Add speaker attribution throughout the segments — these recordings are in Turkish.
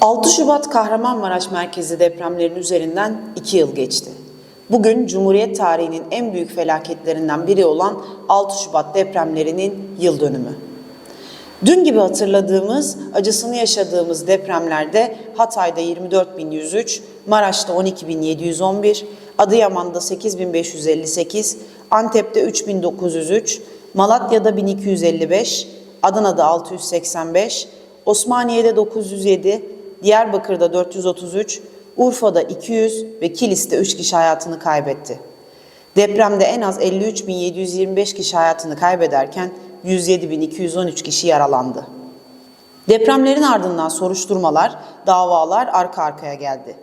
Speaker 1: 6 Şubat Kahramanmaraş merkezi depremlerin üzerinden 2 yıl geçti. Bugün Cumhuriyet tarihinin en büyük felaketlerinden biri olan 6 Şubat depremlerinin yıl dönümü. Dün gibi hatırladığımız, acısını yaşadığımız depremlerde Hatay'da 24.103, Maraş'ta 12.711, Adıyaman'da 8.558, Antep'te 3.903, Malatya'da 1255, Adana'da 685, Osmaniye'de 907, Diyarbakır'da 433, Urfa'da 200 ve Kilis'te 3 kişi hayatını kaybetti. Depremde en az 53.725 kişi hayatını kaybederken 107.213 kişi yaralandı. Depremlerin ardından soruşturmalar, davalar arka arkaya geldi.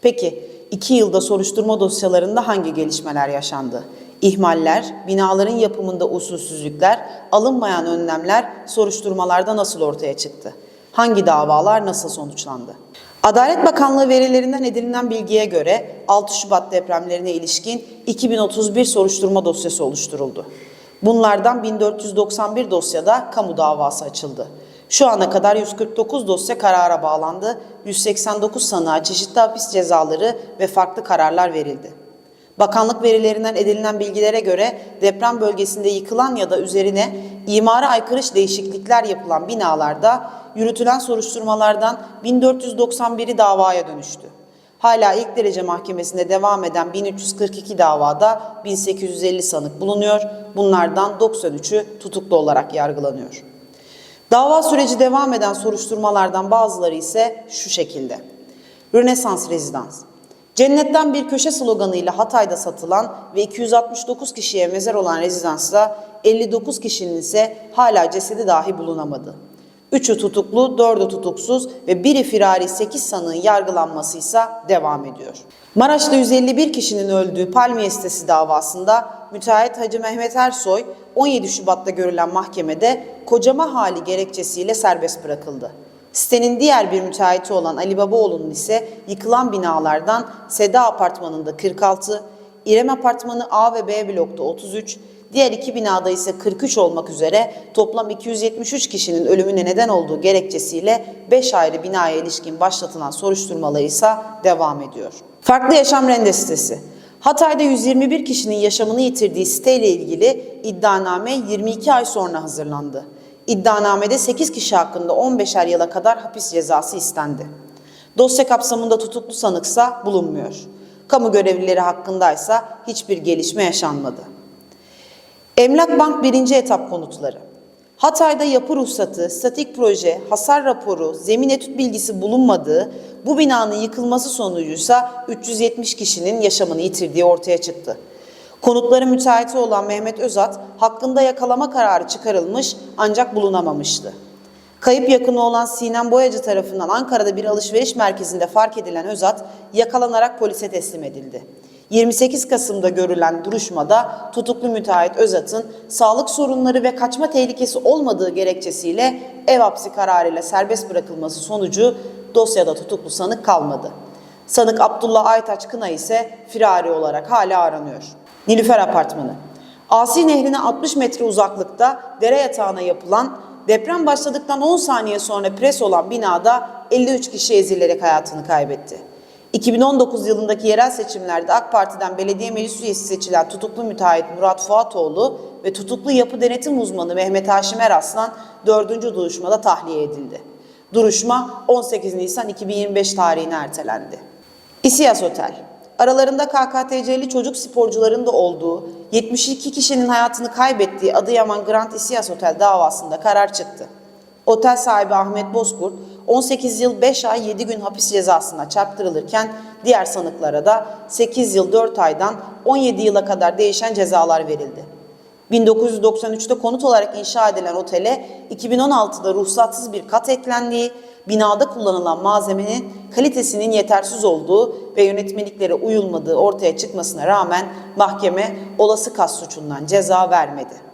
Speaker 1: Peki iki yılda soruşturma dosyalarında hangi gelişmeler yaşandı? İhmaller, binaların yapımında usulsüzlükler, alınmayan önlemler soruşturmalarda nasıl ortaya çıktı? Hangi davalar nasıl sonuçlandı? Adalet Bakanlığı verilerinden edinilen bilgiye göre 6 Şubat depremlerine ilişkin 2031 soruşturma dosyası oluşturuldu. Bunlardan 1491 dosyada kamu davası açıldı. Şu ana kadar 149 dosya karara bağlandı, 189 sanığa çeşitli hapis cezaları ve farklı kararlar verildi. Bakanlık verilerinden edinilen bilgilere göre deprem bölgesinde yıkılan ya da üzerine imara aykırı değişiklikler yapılan binalarda yürütülen soruşturmalardan 1491'i davaya dönüştü. Hala ilk derece mahkemesinde devam eden 1342 davada 1850 sanık bulunuyor. Bunlardan 93'ü tutuklu olarak yargılanıyor. Dava süreci devam eden soruşturmalardan bazıları ise şu şekilde. Rönesans Rezidans. Cennetten bir köşe sloganıyla Hatay'da satılan ve 269 kişiye mezar olan rezidansta 59 kişinin ise hala cesedi dahi bulunamadı. Üçü tutuklu, dördü tutuksuz ve biri firari 8 sanığın yargılanması ise devam ediyor. Maraş'ta 151 kişinin öldüğü Palmiye sitesi davasında müteahhit Hacı Mehmet Ersoy 17 Şubat'ta görülen mahkemede kocama hali gerekçesiyle serbest bırakıldı. Sitenin diğer bir müteahhiti olan Ali Babaoğlu'nun ise yıkılan binalardan Seda Apartmanı'nda 46, İrem Apartmanı A ve B blokta 33, diğer iki binada ise 43 olmak üzere toplam 273 kişinin ölümüne neden olduğu gerekçesiyle 5 ayrı binaya ilişkin başlatılan soruşturmaları ise devam ediyor. Farklı Yaşam Rende sitesi. Hatay'da 121 kişinin yaşamını yitirdiği siteyle ilgili iddianame 22 ay sonra hazırlandı. İddianamede 8 kişi hakkında 15'er yıla kadar hapis cezası istendi. Dosya kapsamında tutuklu sanıksa bulunmuyor. Kamu görevlileri hakkındaysa hiçbir gelişme yaşanmadı. Emlak Bank birinci etap konutları. Hatay'da yapı ruhsatı, statik proje, hasar raporu, zemin etüt bilgisi bulunmadığı bu binanın yıkılması sonucuysa 370 kişinin yaşamını yitirdiği ortaya çıktı. Konutların müteahhiti olan Mehmet Özat hakkında yakalama kararı çıkarılmış ancak bulunamamıştı. Kayıp yakını olan Sinem Boyacı tarafından Ankara'da bir alışveriş merkezinde fark edilen Özat yakalanarak polise teslim edildi. 28 Kasım'da görülen duruşmada tutuklu müteahhit Özat'ın sağlık sorunları ve kaçma tehlikesi olmadığı gerekçesiyle ev hapsi kararıyla serbest bırakılması sonucu dosyada tutuklu sanık kalmadı. Sanık Abdullah Aytaç Kına ise firari olarak hala aranıyor. Nilüfer Apartmanı. Asi Nehri'ne 60 metre uzaklıkta dere yatağına yapılan deprem başladıktan 10 saniye sonra pres olan binada 53 kişi ezilerek hayatını kaybetti. 2019 yılındaki yerel seçimlerde AK Parti'den belediye meclis üyesi seçilen tutuklu müteahhit Murat Fuatoğlu ve tutuklu yapı denetim uzmanı Mehmet Haşim Eraslan 4. duruşmada tahliye edildi. Duruşma 18 Nisan 2025 tarihine ertelendi. İSİAS Otel Aralarında KKTC'li çocuk sporcuların da olduğu 72 kişinin hayatını kaybettiği Adıyaman Grand İSİAS Otel davasında karar çıktı. Otel sahibi Ahmet Bozkurt 18 yıl 5 ay 7 gün hapis cezasına çarptırılırken diğer sanıklara da 8 yıl 4 aydan 17 yıla kadar değişen cezalar verildi. 1993'te konut olarak inşa edilen otele 2016'da ruhsatsız bir kat eklendiği, binada kullanılan malzemenin kalitesinin yetersiz olduğu ve yönetmeliklere uyulmadığı ortaya çıkmasına rağmen mahkeme olası kas suçundan ceza vermedi.